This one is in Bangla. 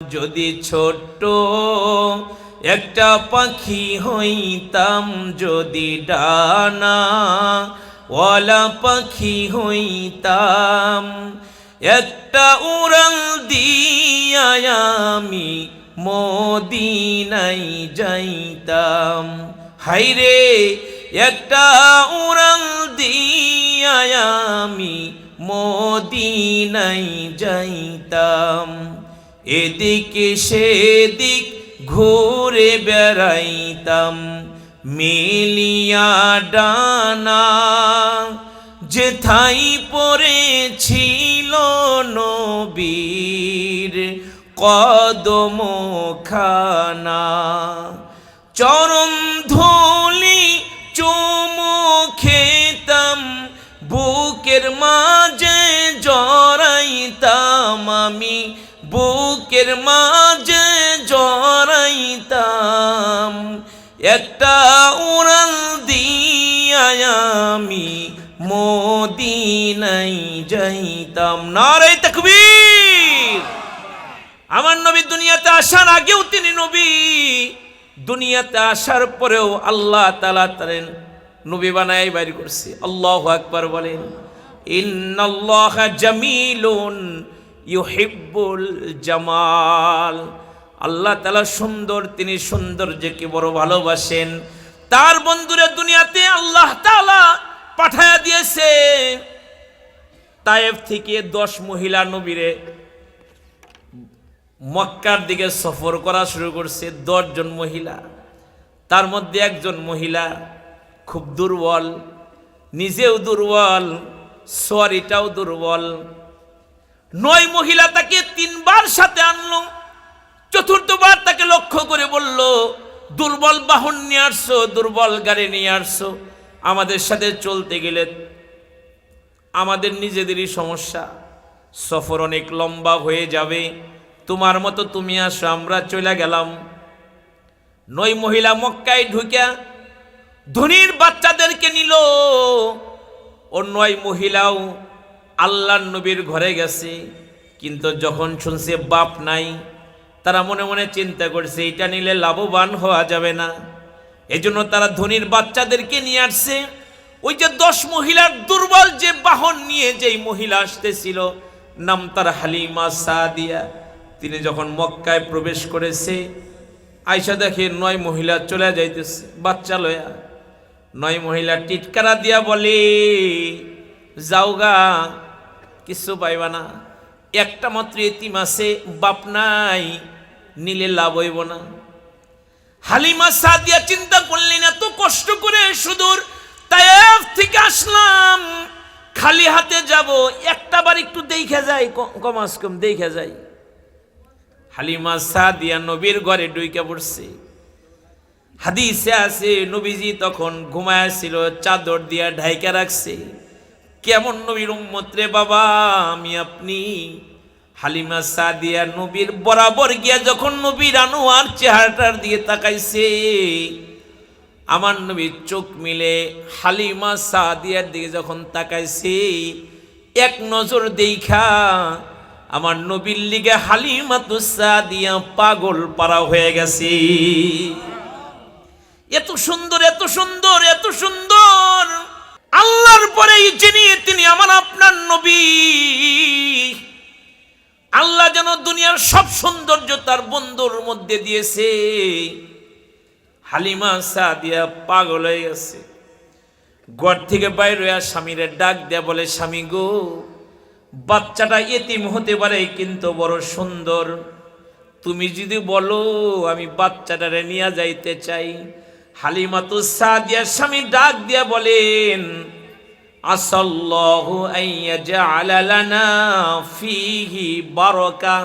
যদি ছোট্ট একটা পাখি হইতাম, যদি ডানা ওয়ালা পাখি হইতাম, একটা উড়াল দিয়া আমি মদিনাই যাইতাম। হাইরে, একটা উড়াল দিয়া আমি মদিনাই যাইতাম। এদিকে সেদিক ঘুরে বেড়াইতাম, মিলিয়া ডানা যেথাই পড়েছিল নবীর কদম খানা চরম ধুলি চুমু খেতাম, বুকের মাঝে বুকের মাঝে জড়াইতাম, একটা উড়াল দিয়া আমি মদিনাই যাইতাম। নারে তকবীর! আমার নবী দুনিয়াতে আসার আগেও তিনি নবী। দুনিয়াতে আসার পরেও আল্লাহ তালা তারেন নবী বানায় বাইর করছে। আল্লাহ আকবার বলেন, ইন্নাল্লাহ জামিলুন ইউহিব্বুল জামাল। আল্লাহ তালা সুন্দর, তিনি সৌন্দর্যকে বড় ভালোবাসেন। তার বন্ধুরা দুনিয়াতে আল্লাহ তালা পাঠায়া দিয়েছে। তায়েফ থেকে দশ মহিলা নবীরে মক্কার দিকে সফর করা শুরু করছে দশজন মহিলা। তার মধ্যে একজন মহিলা খুব দুর্বল, নিজেও দুর্বল সরিটাও দুর্বল নয় মহিলা তাকে তিনবার সাথে আনলো, চতুর্থবার তাকে লক্ষ্য করে বলল, দুর্বল বাহন নিয়ে আসছো, দুর্বল গাড়ি নিয়ে আসছো, আমাদের সাথে চলতে গেলে আমাদের নিজেদেরই সমস্যা। সফর অনেক লম্বা হয়ে যাবে, তোমার মতো তুমি আসো, আমরা চলে গেলাম। নই মহিলা মক্কায় ঢুকিয়া ধনির বাচ্চাদেরকে নিল ও নয় মহিলাও আল্লাহ নবীর ঘরে গেছে, কিন্তু যখন শুনছে বাপ নাই, তারা মনে মনে চিন্তা করছে, এটা নিলে লাভবান হওয়া যাবে না। এজন্য তারা ধনির বাচ্চাদেরকে নিয়ে আসছে। ওই যে দশ মহিলার দুর্বল যে বাহন নিয়ে যেই মহিলা আসতেছিল, নাম তার হালিমা সাদিয়া। তিনি যখন মক্কায় প্রবেশ করেছে, আয়সা দেখে নয় মহিলা চলে যাইতেছে, বাচ্চা লয়া। নয় মহিলা টিটকারা দিয়া বলে যাওগা কিছু পাইবা না। একটা মাত্র এতিম আছে, বাপ নাই, নিলে লাভ হইব না। হালিমা সাদিয়া চিন্তা করলেন এত কষ্ট করে সুদূর তায়েফ থেকে আসলাম, খালি হাতে যাব একটা বার একটু দেখে যাই কমাস কম দেখে যাই। হালিমা সাদিয়া নবীর ঘরে ডুইকা পড়ছে। হাদিসে আছে, নবীজি তখন ঘুমায় ছিল, চাদর দিয়া ঢাইকা রাখছে। কেমন নবীর উম্মত রে বাবা? আমি আপনি। হালিমা সাদিয়া নবীর বরাবর গিয়া যখন নবীর আনোয়ার চেহারাটার দিয়ে তাকাইছে, আমার নবীর চোখ মিলে হালিমা সাদিয়ার দিকে যখন তাকাইছে, এক নজর দেখা আমার নবীর লিগে হালিমা তো সাদিয়া পাগল পারা হয়ে গেছে। এত সুন্দর এত সুন্দর এত সুন্দর! আল্লাহর পরেই যিনি, তিনি আমার আপনার নবী। আল্লাহ যেন দুনিয়ার সব সৌন্দর্য তার বন্ধুর মধ্যে দিয়েছে। হালিমা সাদিয়া পাগল হয়ে গেছে। ঘর থেকে বাইরে হইয়া স্বামীরে ডাক দেয়া বলে, স্বামী গো, বাচ্চাটা এতিম হতে পারে, কিন্তু বড় সুন্দর। তুমি যদি বলো, আমি বাচ্চাটারে নিয়ে যাইতে চাই হালিমা তো সাদিয়া স্বামী ডাক দিয়া বলেন আসাল্লাহু আইয়াজআলা লানা ফীহি বারাকা।